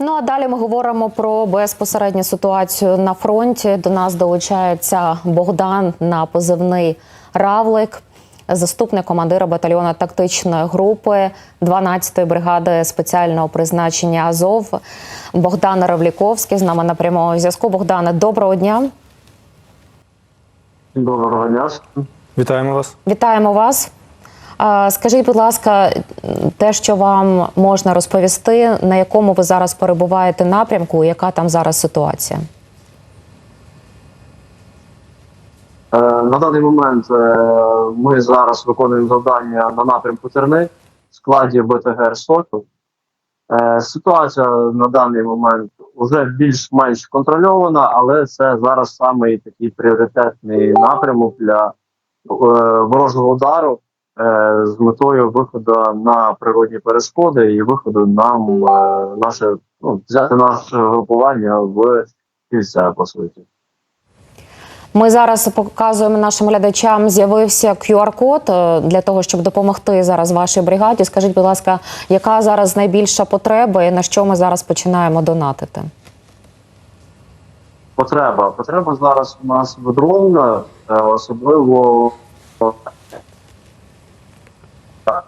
Ну а далі ми говоримо про безпосередню ситуацію на фронті. До нас долучається Богдан на позивний Равлик, заступник командира батальйону тактичної групи 12-ї бригади спеціального призначення Азов. Богдан Равліковський з нами на прямому зв'язку. Богдане, доброго дня. Доброго дня. Вітаємо вас. Вітаємо вас. Скажіть, будь ласка, те, що вам можна розповісти, на якому ви зараз перебуваєте напрямку, яка там зараз ситуація? Е, На даний момент е, ми зараз виконуємо завдання на напрямку Терни в складі БТГ «Соту». Е, Ситуація на даний момент вже більш-менш контрольована, але це зараз саме такий пріоритетний напрямок для ворожого удару з метою виходу на природні перешкоди і виходу нам е, наше ну, взяти наше групування в кільця, по суті. Ми зараз показуємо нашим глядачам. З'явився QR-код е, для того, щоб допомогти зараз вашій бригаді. Скажіть, будь ласка, яка зараз найбільша потреба і на що ми зараз починаємо донатити? потреба. Потреба зараз у нас в дрона, е, особливо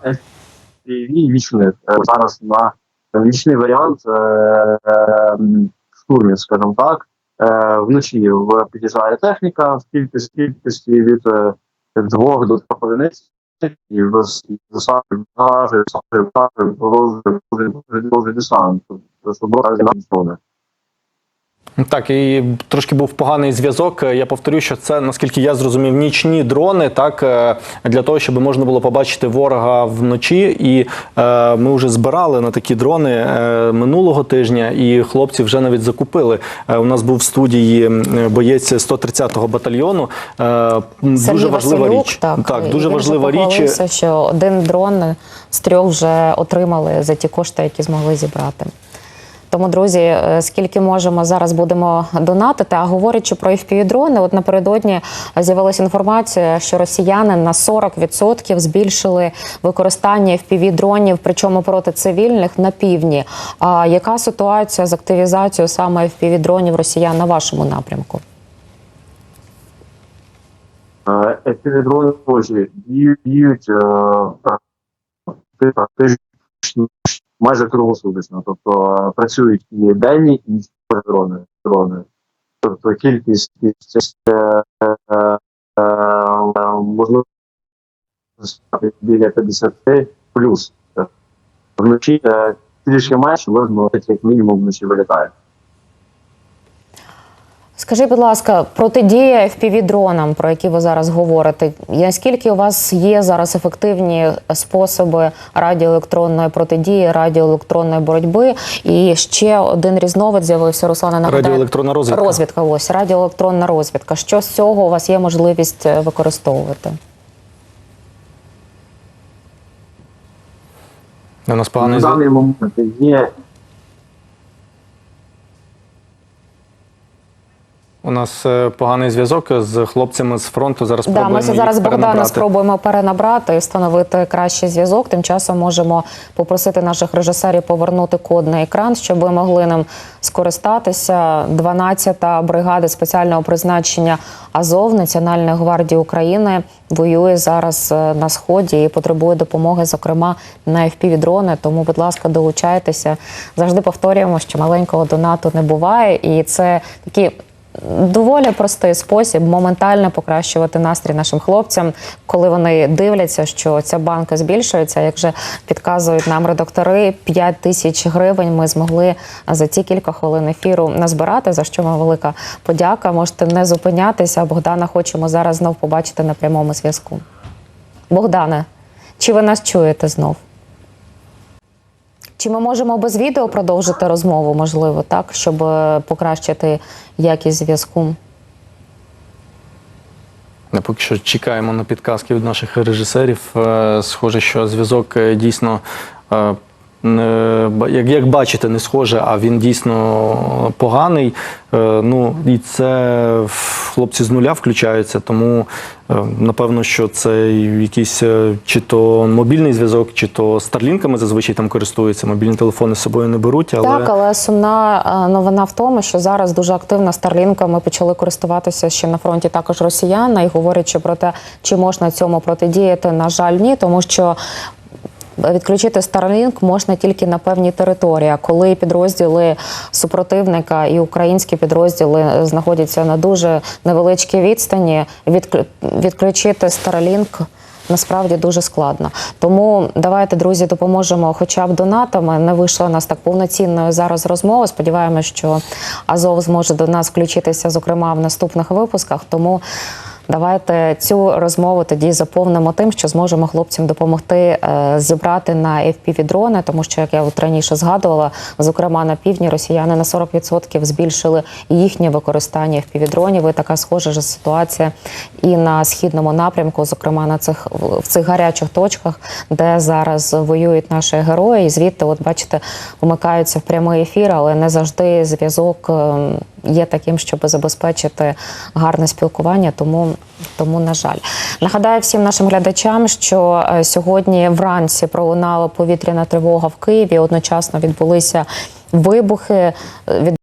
FPV вічних. Е, Зараз на вічний варіант е, е, м, штурмів, скажімо так. Е, Вночі в- під'їжджає техніка в кількості, кількості від е, двох до трьох одиниць. І засаджує, засаджує, засаджує, продовжує, продовжує десант. Тобто, щоб зони. Так, і трошки був поганий зв'язок. Я повторю, що це, наскільки я зрозумів, нічні дрони, так е, для того, щоб можна було побачити ворога вночі. І е, ми вже збирали на такі дрони е, минулого тижня, і хлопці вже навіть закупили. Е, у нас був в студії боєць 130-го батальйону. Е, дуже важлива Василюк, річ. Так, так дуже важлива річ. що один дрон з трьох вже отримали за ті кошти, які змогли зібрати. Тому, друзі, е, скільки можемо зараз будемо донатити. А говорячи про FPV-дрони, от напередодні з'явилася інформація, що росіяни на 40% збільшили використання FPV-дронів, причому проти цивільних на півдні. А яка ситуація з активізацією саме FPV-дронів росіян на вашому напрямку? Теж діють практично майже круглосуточно. Тобто е, працюють і денні, і дрони. дрони. Тобто кількість е, е, е, можливо біля 50 плюс. Вночі трішки менше, але ну, як мінімум вночі вилітає. Скажіть, будь ласка, протидія FPV-дронам, про які ви зараз говорите, наскільки у вас є зараз ефективні способи радіоелектронної протидії, радіоелектронної боротьби? І ще один різновид з'явився Руслана нагадає. Радіоелектронна розвідка. Розвідка, ось радіоелектронна розвідка. Що з цього у вас є можливість е, використовувати? У нас поганий На даний момент є У нас е, поганий зв'язок з хлопцями з фронту. Зараз Да, ми зараз їх Богдана перенабрати. спробуємо перенабрати і встановити кращий зв'язок. Тим часом можемо попросити наших режисерів повернути код на екран, щоб ви могли ним скористатися. 12-та бригада спеціального призначення Азов Національної гвардії України воює зараз е, на сході і потребує допомоги, зокрема на FPV-дрони. Тому, будь ласка, долучайтеся. Завжди повторюємо, що маленького донату не буває, і це такі доволі простий спосіб моментально покращувати настрій нашим хлопцям, коли вони дивляться, що ця банка збільшується. Як же підказують нам редактори, 5 тисяч гривень ми змогли за ці кілька хвилин ефіру назбирати. За що вам велика подяка. Можете не зупинятися. Богдана хочемо зараз знов побачити на прямому зв'язку. Богдане, чи ви нас чуєте знов? Чи ми можемо без відео продовжити розмову, можливо, так, щоб е, покращити якість зв'язку? Поки що чекаємо на підказки від наших режисерів. Е, Схоже, що зв'язок е, дійсно як, як бачите, не схоже, а він дійсно поганий. Е, Ну і це хлопці з нуля включаються, тому е, напевно, що це якийсь е, чи то мобільний зв'язок, чи то старлінками зазвичай там користуються. Мобільні телефони з собою не беруть, але Так, але сумна е, новина в тому, що зараз дуже активно старлінками почали користуватися ще на фронті також росіяни, і говорячи про те, чи можна цьому протидіяти, на жаль, ні, тому що. Відключити Starlink можна тільки на певній території. Коли підрозділи супротивника і українські підрозділи знаходяться на дуже невеличкій відстані, відклю- відключити Starlink насправді дуже складно. Тому давайте, друзі, допоможемо хоча б донатами. Не вийшла у нас так повноцінною зараз розмова. Сподіваємося, що Азов зможе до нас включитися, зокрема в наступних випусках. Тому. Давайте цю розмову тоді заповнимо тим, що зможемо хлопцям допомогти е, зібрати на fpv дрони, тому що як я раніше згадувала, зокрема на півдні росіяни на 40% збільшили їхнє використання fpv дронів. І така схожа ж ситуація і на східному напрямку, зокрема на цих в цих гарячих точках, де зараз воюють наші герої. І звідти, от бачите, вмикаються в прямий ефір, але не завжди зв'язок е, є таким, щоб забезпечити гарне спілкування. Тому, тому на жаль, нагадаю всім нашим глядачам, що е, сьогодні вранці пролунала повітряна тривога в Києві. Одночасно відбулися вибухи. е, Від